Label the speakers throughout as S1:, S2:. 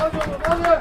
S1: Hadi oğlum hadi!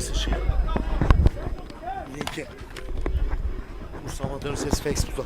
S2: Paylaşabilir misin şeyi? Linki. Bursa Amatör Ses Facebook'ta.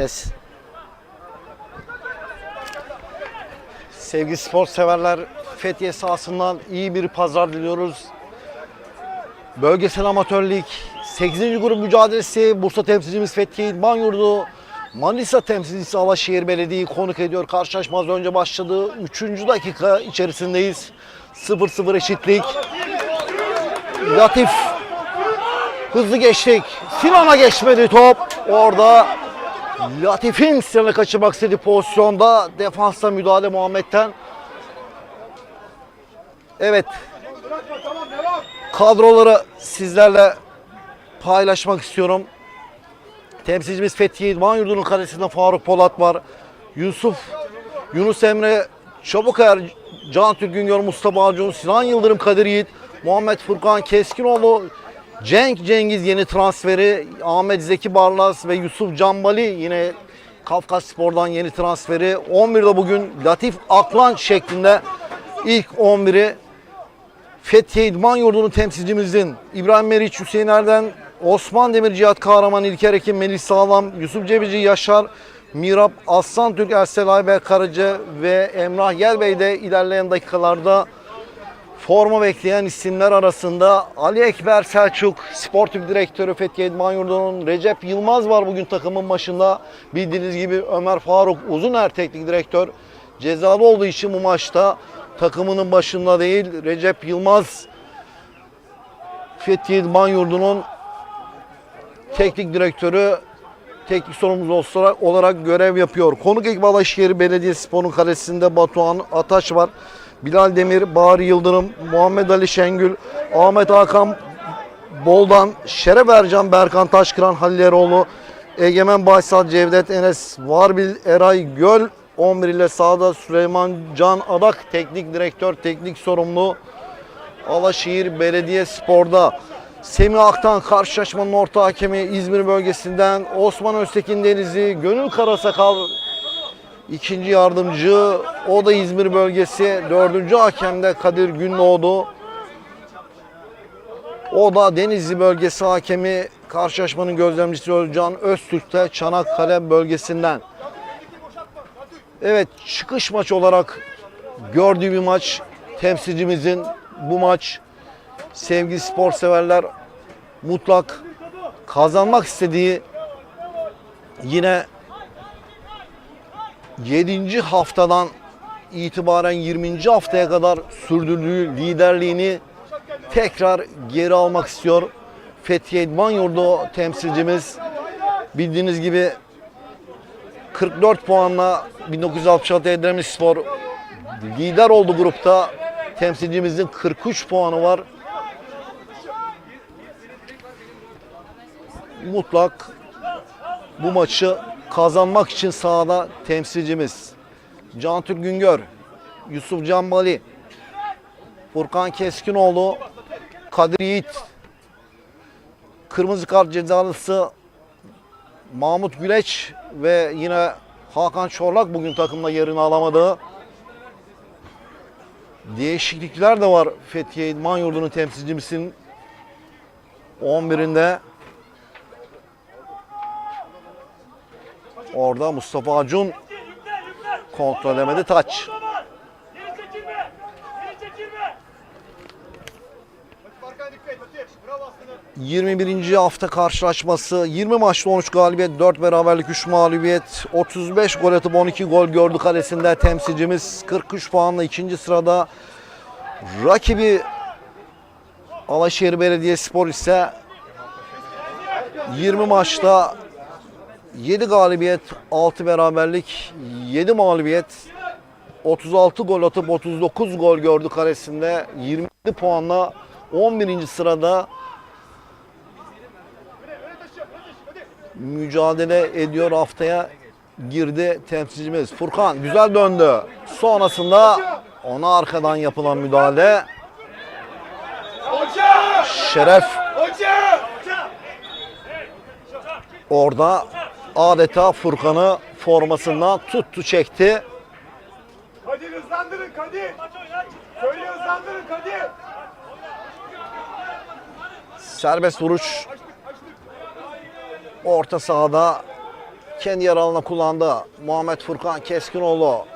S2: Ses. Sevgili spor severler, Fethiye sahasından iyi bir pazar diliyoruz. Bölgesel Amatör Lig 8. grup mücadelesi Bursa temsilcimiz Fethiye İdman Yurdu Manisa temsilcisi Alaşehir Belediye'yi konuk ediyor. Karşılaşma az önce başladı. 3. dakika içerisindeyiz. 0-0 eşitlik. Latif hızlı geçtik. Sinan'a geçmedi top. Orada Latif'in Sinan'ı kaçırmak istediği pozisyonda defansta müdahale Muhammed'den. Evet kadroları sizlerle paylaşmak istiyorum. Temsilcimiz Fethiye İdman Yurdu'nun kalesinde Faruk Polat var. Yusuf, Yunus Emre, Çabuker, Can Türk Güngör, Mustafa Acun, Sinan Yıldırım, Kadir Yiğit, Muhammed Furkan Keskinoğlu, Cenk Cengiz yeni transferi, Ahmet Zeki Barlas ve Yusuf Cambali yine Kafkas Spor'dan yeni transferi. 11'de bugün Latif Aklan şeklinde ilk 11'i Fethiye İdman Yurdu'nun temsilcimizin İbrahim Meriç, Hüseyin Erden, Osman Demir, Cihat Kahraman, İlker Ekim, Melih Sağlam, Yusuf Cebici, Yaşar, Mirap, Aslan Türk, Ersel Ayber Karaca ve Emrah Gelbey de ilerleyen dakikalarda forma bekleyen isimler arasında Ali Ekber Selçuk, sportif direktörü Fethiye İdman Yurdu'nun Recep Yılmaz var bugün takımın başında. Bildiğiniz gibi Ömer Faruk Uzuner teknik direktör cezalı olduğu için bu maçta takımının başında değil. Recep Yılmaz Fethiye İdman Yurdu'nun teknik direktörü teknik sorumlusu olarak, görev yapıyor. Konuk ekip Alaşehir Belediyespor'un kalesinde Batuhan Ataç var. Bilal Demir, Bahri Yıldırım, Muhammed Ali Şengül, Ahmet Hakan Boldan, Şeref Ercan, Berkan Taşkıran, Halil Eroğlu, Egemen Baysal, Cevdet Enes, Varbil Eray Göl, 11 ile sahada Süleyman Can Adak, teknik direktör, teknik sorumlu. Alaşehir Belediye Spor'da Semih Aktan karşılaşmanın orta hakemi İzmir bölgesinden Osman Öztekin Denizli, Gönül Karasakal ikinci yardımcı o da İzmir bölgesi. Dördüncü hakemde Kadir Gündoğdu. O da Denizli bölgesi hakemi karşılaşmanın gözlemcisi Özcan Öztürk de Çanakkale bölgesinden. Evet çıkış maç olarak gördüğü bir maç temsilcimizin bu maç. Sevgili spor severler mutlak kazanmak istediği yine 7. haftadan itibaren 20. haftaya kadar sürdürdüğü liderliğini tekrar geri almak istiyor. Fethiye İdman Yurdu temsilcimiz bildiğiniz gibi 44 puanla 1966 Edremit Spor lider oldu grupta. Temsilcimizin 43 puanı var. Mutlak bu maçı kazanmak için sahada temsilcimiz. Can Türk Güngör, Yusuf Cambali, Furkan Keskinoğlu, Kadir Yiğit, Kırmızı kart cezalısı Mahmut Güleç ve yine Hakan Çorlak bugün takımda yerini alamadı. Değişiklikler de var Fethiye İdman Yurdu'nun temsilcimizin 11'inde. Orada Mustafa Acun kontrol edemedi taç.
S3: Geri çekilme! Geri çekilme!
S1: Latif arkana dikkat et Latif. Bravo aslanım.
S2: 21. hafta karşılaşması 20 maçta 13 galibiyet 4 beraberlik 3 mağlubiyet 35 gol atıp 12 gol gördü kalesinde temsilcimiz 43 puanla ikinci sırada rakibi Alaşehir Belediyespor ise 20 maçta 7 galibiyet 6 beraberlik 7 mağlubiyet 36 gol atıp 39 gol gördü kalesinde 27 puanla 11. sırada mücadele ediyor haftaya girdi temsilcimiz. Furkan güzel döndü. Sonrasında ona arkadan yapılan müdahale. Şeref orada adeta Furkan'ı formasından tuttu çekti.
S1: Kadir hızlandırın Kadir. Söyle hızlandırın Kadir.
S2: Serbest vuruş orta sahada kendi yer alanına kullandı. Muhammed Furkan Keskinoğlu.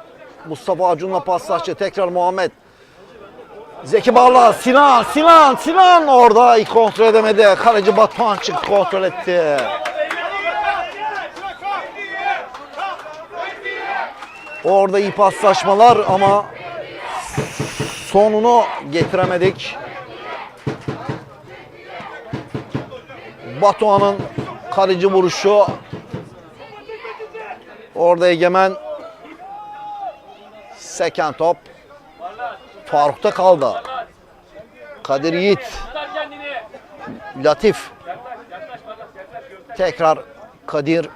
S2: Mustafa Acun'la paslaştı. Tekrar Muhammed. Zeki Barla, Sinan, Sinan, Sinan orada iyi kontrol edemedi. Kaleci Batuhan çıktı kontrol etti. Orada iyi paslaşmalar ama sonunu getiremedik. Batuhan'ın kaleci vuruşu orada egemen seken top Faruk'ta kaldı. Kadir Yiğit. Latif. Tekrar Kadir.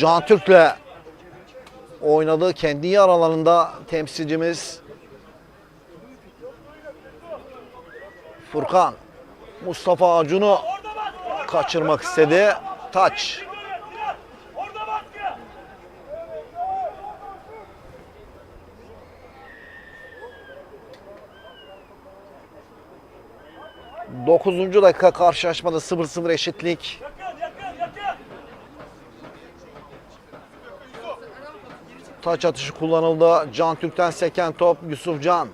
S2: Can Türk'le oynadı. Kendi yer alanında temsilcimiz Furkan Mustafa Acun'u kaçırmak istedi. Taç. 9. dakika karşılaşmada 0-0 eşitlik. Taç atışı kullanıldı. Can Türk'ten seken top Yusuf Can.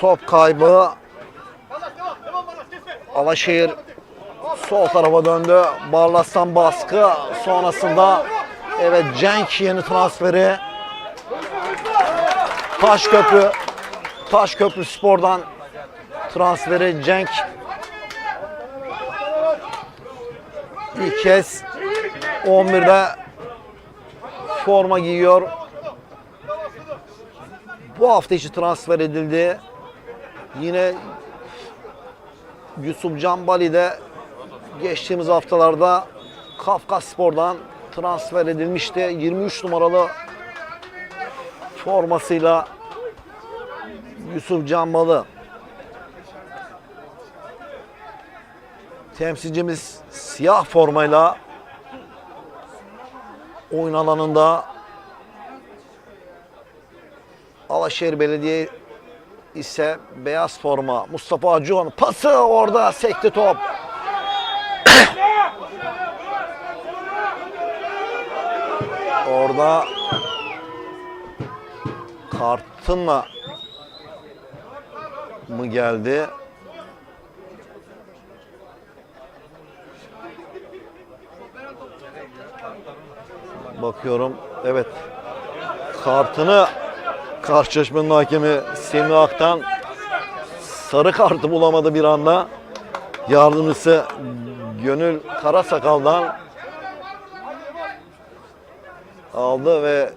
S2: Top kaybı. Alaşehir sol tarafa döndü. Barlas'tan baskı. Sonrasında evet Cenk yeni transferi. Taşköprü Taşköprü Spor'dan transferi Cenk ilk kez 11'de forma giyiyor. Bu hafta içi transfer edildi. Yine Yusuf Canbali de geçtiğimiz haftalarda Kafkas Spor'dan transfer edilmişti. 23 numaralı formasıyla Yusuf Canbalı. Temsilcimiz siyah formayla oyun alanında Alaşehir Belediye ise beyaz forma Mustafa Acun pası orada sekti top. orada kartınla mı geldi? Bakıyorum. Evet. Kartını karşılaşmanın hakemi Semih Aktan sarı kartı bulamadı bir anda. Yardımcısı Gönül Karasakal'dan aldı ve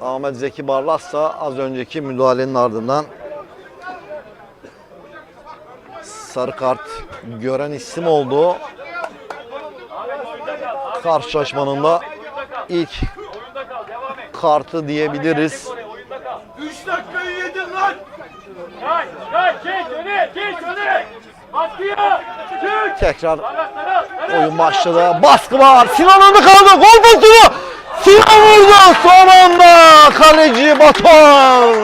S2: Ahmet Zeki Barlas az önceki müdahalenin ardından sarı kart gören isim oldu. Karşılaşmanın da ilk kartı diyebiliriz.
S3: Oraya oyunda kal.
S1: 3 dakikayı yedin lan.
S3: Kay kay geç öne geç öne. Baskıya. Çık.
S2: Tekrar oyun başladı. Baskı var. Sinan önde kaldı. Gol pozisyonu. Sinan vurdu. Son anda kaleci Batuhan.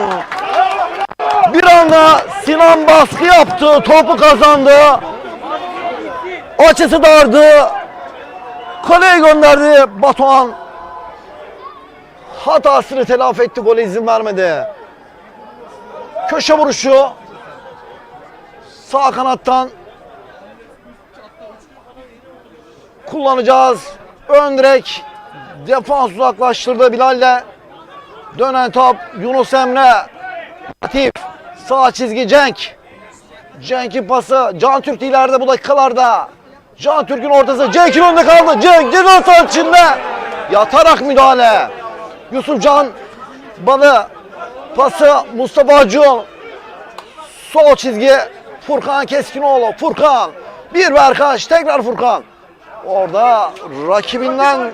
S2: Bir anda Sinan baskı yaptı. Topu kazandı. Açısı dardı. Kaleye gönderdi Batuhan. Hatasını telafi etti. Gole izin vermedi. Köşe vuruşu. Sağ kanattan kullanacağız. Ön direk defans uzaklaştırdı Bilal'le. Dönen top Yunus Emre. Latif. Sağ çizgi Cenk. Cenk'in pası. Can Türk de ileride bu dakikalarda. Can Türk'ün ortası. Cenk'in önünde kaldı. Cenk ceza sahası içinde. Yatarak müdahale. Yusuf Can Balı pası Mustafa Acun. Sol çizgi Furkan Keskinoğlu. Furkan. Bir Berkaç. Tekrar Furkan. Orada rakibinden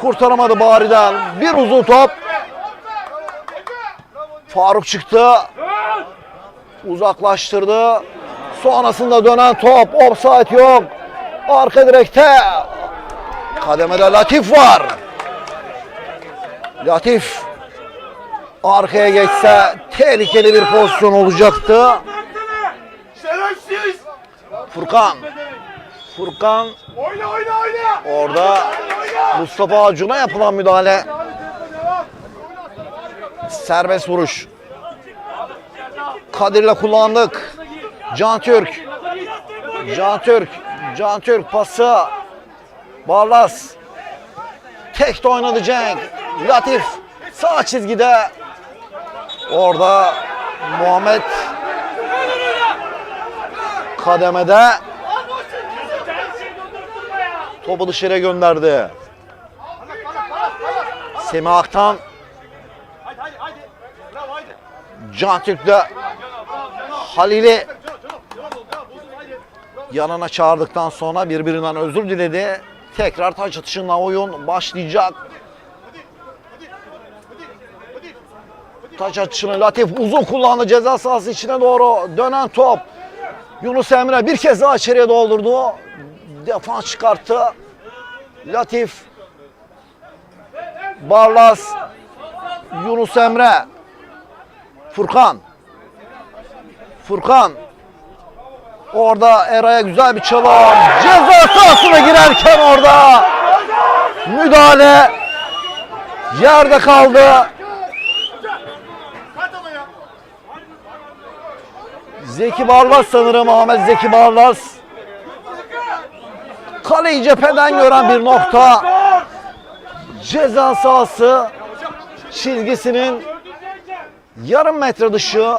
S2: kurtaramadı Bari'den. Bir uzun top. Faruk çıktı. Uzaklaştırdı. Sonrasında dönen top. Offside yok. Arka direkte. Kademede Latif var. Latif arkaya geçse tehlikeli bir pozisyon olacaktı. Furkan. Furkan orada Mustafa Acun'a yapılan müdahale. Serbest vuruş. Kadir'le kullandık. Can Türk. Can Türk. Can Türk pası. Barlas. Tek de oynadı Cenk. Latif sağ çizgide. Orada Muhammed kademede topu dışarıya gönderdi. Semih Aktan
S1: Haydi haydi haydi. Bravo haydi.
S2: Can Türk'le Halil'i yanına çağırdıktan sonra birbirinden özür diledi. Tekrar taç atışına oyun başlayacak. Taç atışını Latif uzun kullandı ceza sahası içine doğru dönen top. Yunus Emre bir kez daha içeriye doldurdu. Defans çıkarttı. Latif Barlas Yunus Emre Furkan Furkan Orada Eray'a güzel bir çalım. Ceza sahasına girerken orada müdahale yerde kaldı. Zeki Barlas sanırım Ahmet Zeki Barlas. Kaleyi cepheden gören bir nokta. Ceza sahası çizgisinin yarım metre dışı